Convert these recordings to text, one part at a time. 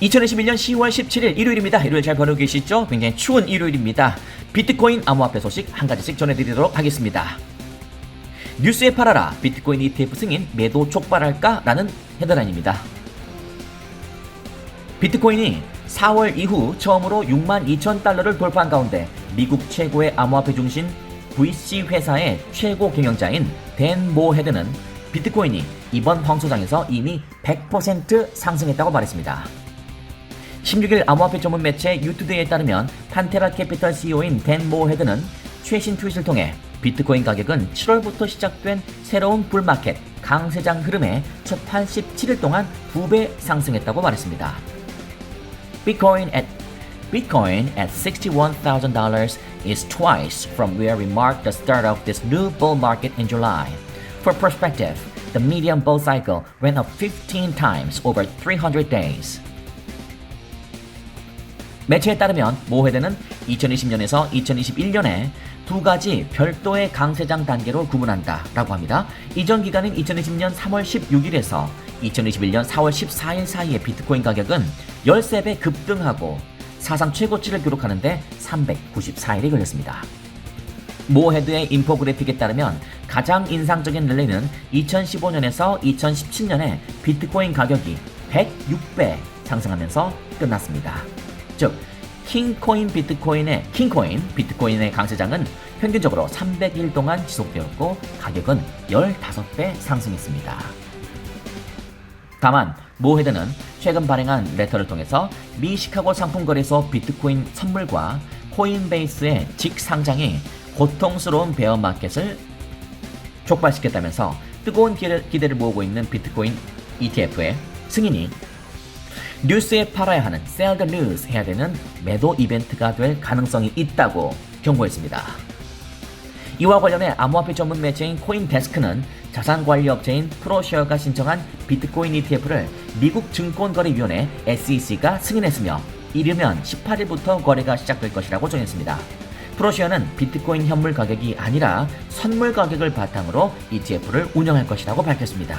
2021년 10월 17일 일요일입니다. 일요일 잘 보내고 계시죠? 굉장히 추운 일요일입니다. 비트코인 암호화폐 소식 한 가지씩 전해드리도록 하겠습니다. 뉴스에 팔아라 비트코인 ETF 승인 매도 촉발할까? 라는 헤드라인입니다. 비트코인이 4월 이후 처음으로 6만 2천 달러를 돌파한 가운데 미국 최고의 암호화폐 중심 VC 회사의 최고 경영자인 댄 모 헤드는 비트코인이 이번 황소장에서 이미 100% 상승했다고 말했습니다. 16일 암호화폐 전문 매체 유투데이에 따르면 판테라 캐피털 CEO인 댄 모헤드는 최신 트윗을 통해 비트코인 가격은 7월부터 시작된 새로운 불마켓 강세장 흐름에 첫 87일 동안 2배 상승했다고 말했습니다. Bitcoin at Bitcoin at $61,000 is twice from where we marked the start of this new bull market in July. For perspective, the median bull cycle went up 15 times over 300 days. 매체에 따르면 모헤드는 2020년에서 2021년에 두 가지 별도의 강세장 단계로 구분한다 라고 합니다. 이전 기간인 2020년 3월 16일에서 2021년 4월 14일 사이에 비트코인 가격은 13배 급등하고 사상 최고치를 기록하는데 394일이 걸렸습니다. 모헤드의 인포그래픽에 따르면 가장 인상적인 랠리는 2015년에서 2017년에 비트코인 가격이 106배 상승하면서 끝났습니다. 즉, 킹코인 비트코인의 킹코인 비트코인의 강세장은 평균적으로 300일 동안 지속되었고 가격은 15배 상승했습니다. 다만 모 헤드는 최근 발행한 레터를 통해서 미 시카고 상품거래소 비트코인 선물과 코인베이스의 직상장이 고통스러운 베어 마켓을 촉발시켰다면서 뜨거운 기대를 모으고 있는 비트코인 ETF의 승인이 뉴스에 팔아야 하는 sell the news 해야 되는 매도 이벤트가 될 가능성이 있다고 경고했습니다. 이와 관련해 암호화폐 전문 매체인 코인데스크는 자산관리 업체인 프로쉐어가 신청한 비트코인 ETF를 미국 증권거래위원회 SEC가 승인했으며 이르면 18일부터 거래가 시작될 것이라고 전했습니다. 프로쉐어는 비트코인 현물 가격이 아니라 선물 가격을 바탕으로 ETF를 운영할 것이라고 밝혔습니다.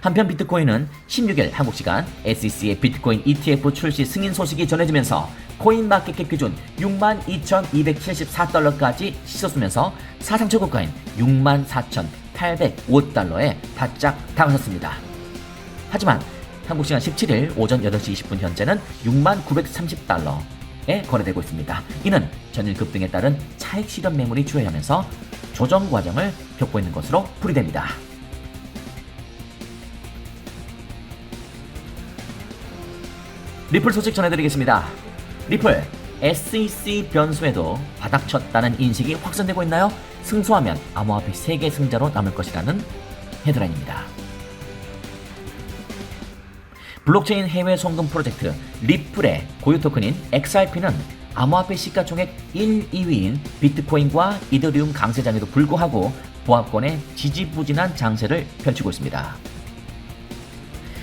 한편 비트코인은 16일 한국 시간 SEC의 비트코인 ETF 출시 승인 소식이 전해지면서 코인마켓캡 기준 62,274달러까지 치솟으면서 사상 최고가인 64,805달러에 바짝 다가섰습니다. 하지만 한국 시간 17일 오전 8시 20분 현재는 6930달러에 거래되고 있습니다. 이는 전일 급등에 따른 차익 실현 매물이 추해하면서 조정 과정을 겪고 있는 것으로 풀이됩니다. 리플 소식 전해드리겠습니다. 리플 SEC 변수에도 바닥쳤다는 인식이 확산되고 있나요? 승소하면 암호화폐 세계 승자로 남을 것이라는 헤드라인입니다. 블록체인 해외 송금 프로젝트 리플의 고유 토큰인 XRP는 암호화폐 시가총액 1, 2위인 비트코인과 이더리움 강세장에도 불구하고 보합권의 지지부진한 장세를 펼치고 있습니다.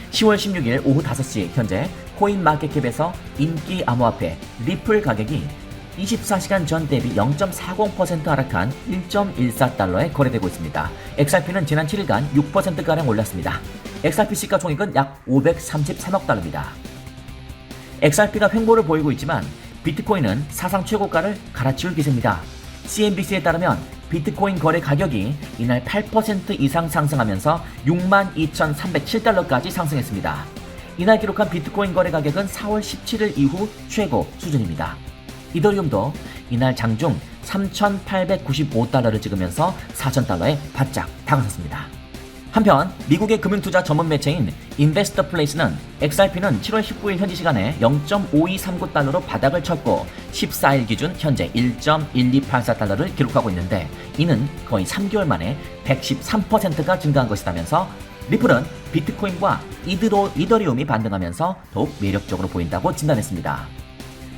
10월 16일 오후 5시 현재 코인마켓캡에서 인기 암호화폐 리플 가격이 24시간 전 대비 0.40% 하락한 1.14달러에 거래되고 있습니다. XRP는 지난 7일간 6%가량 올랐습니다. XRP 시가총액은 약 533억 달러입니다. XRP가 횡보를 보이고 있지만 비트코인은 사상 최고가를 갈아치울 기세입니다. CNBC에 따르면 비트코인 거래 가격이 이날 8% 이상 상승하면서 62,307달러까지 상승했습니다. 이날 기록한 비트코인 거래 가격은 4월 17일 이후 최고 수준입니다. 이더리움도 이날 장중 3,895달러를 찍으면서 4,000달러에 바짝 다가섰습니다. 한편 미국의 금융투자 전문 매체인 인베스터 플레이스는 XRP는 7월 19일 현지 시간에 0.5239달러로 바닥을 쳤고 14일 기준 현재 1.1284달러를 기록하고 있는데 이는 거의 3개월 만에 113%가 증가한 것이라면서 리플은 비트코인과 이드로, 이더리움이 반등하면서 더욱 매력적으로 보인다고 진단했습니다.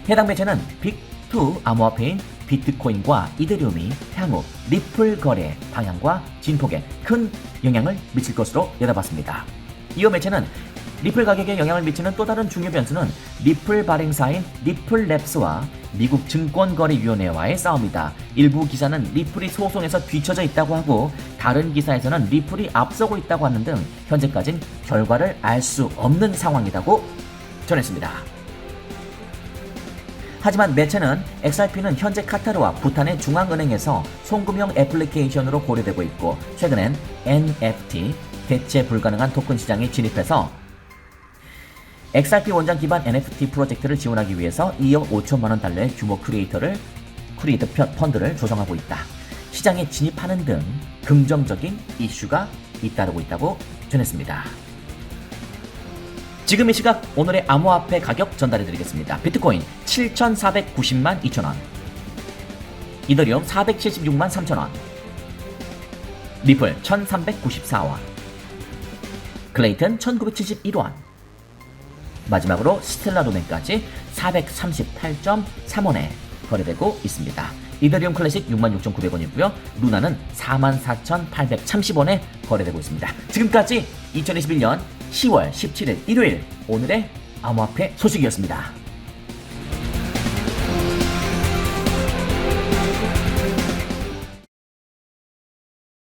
해당 매체는 빅2 암호화폐인 비트코인과 이더리움이 향후 리플 거래 방향과 진폭에 큰 영향을 미칠 것으로 내다봤습니다. 이어 매체는 리플 가격에 영향을 미치는 또 다른 중요 변수는 리플 발행사인 리플랩스와 미국 증권거래위원회와의 싸움이다. 일부 기사는 리플이 소송에서 뒤처져 있다고 하고 다른 기사에서는 리플이 앞서고 있다고 하는 등 현재까진 결과를 알 수 없는 상황이라고 전했습니다. 하지만 매체는 XRP는 현재 카타르와 부탄의 중앙은행에서 송금형 애플리케이션으로 고려되고 있고 최근엔 NFT 대체 불가능한 토큰 시장에 진입해서 XRP 원장 기반 NFT 프로젝트를 지원하기 위해서 2억 5천만 원 달러의 규모 크리에이터를 크리에이터 편- 펀드를 조성하고 있다. 시장에 진입하는 등 긍정적인 이슈가 잇따르고 있다고 전했습니다. 지금 이 시각 오늘의 암호화폐 가격 전달해 드리겠습니다. 비트코인 7,490만 2천원 이더리움 476만 3천원 리플 1,394원 클레이튼 1,971원 마지막으로 스텔라 도멘까지 438.3원에 거래되고 있습니다. 이더리움 클래식 66,900원이고요. 루나는 44,830원에 거래되고 있습니다. 지금까지 2021년 10월 17일 일요일 오늘의 암호화폐 소식이었습니다.